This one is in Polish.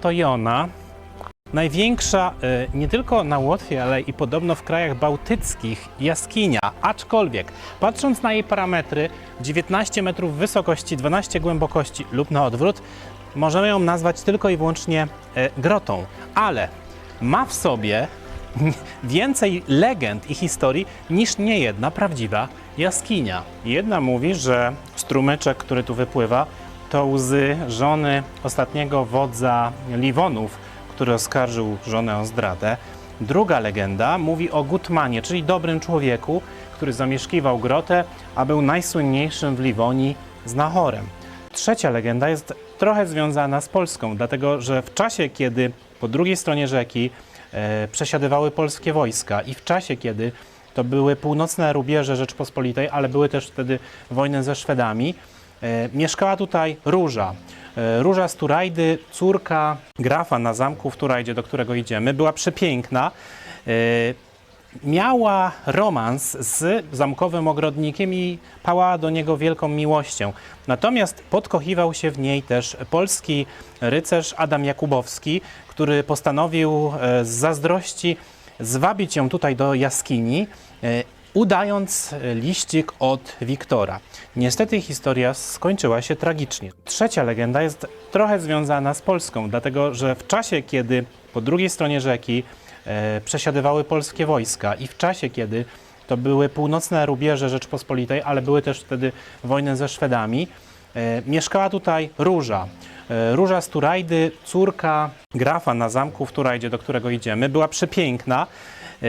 To Jona, największa e, nie tylko na Łotwie, ale i podobno w krajach bałtyckich jaskinia. Aczkolwiek, patrząc na jej parametry, 19 metrów wysokości, 12 głębokości lub na odwrót, możemy ją nazwać tylko i wyłącznie e, grotą. Ale ma w sobie więcej legend i historii niż niejedna prawdziwa jaskinia. Jedna mówi, że strumyczek, który tu wypływa, to łzy żony ostatniego wodza Liwonów, który oskarżył żonę o zdradę. Druga legenda mówi o Gutmanie, czyli dobrym człowieku, który zamieszkiwał grotę, a był najsłynniejszym w Liwonii znachorem. Trzecia legenda jest trochę związana z Polską, dlatego że w czasie, kiedy po drugiej stronie rzeki e, przesiadywały polskie wojska i w czasie, kiedy to były północne rubieże Rzeczpospolitej, ale były też wtedy wojny ze Szwedami, mieszkała tutaj Róża. E, Róża z Turajdy, córka grafa na zamku w Turajdzie, do którego idziemy, była przepiękna. E, miała romans z zamkowym ogrodnikiem i pałała do niego wielką miłością. Natomiast podkochiwał się w niej też polski rycerz Adam Jakubowski, który postanowił e, z zazdrości zwabić ją tutaj do jaskini, e, udając liścik od Wiktora. Niestety historia skończyła się tragicznie. Trzecia legenda jest trochę związana z Polską, dlatego że w czasie, kiedy po drugiej stronie rzeki e, przesiadywały polskie wojska i w czasie, kiedy to były północne rubieże Rzeczpospolitej, ale były też wtedy wojny ze Szwedami, e, mieszkała tutaj Róża. E, Róża z Turajdy, córka grafa na zamku w Turajdzie, do którego idziemy, była przepiękna. E,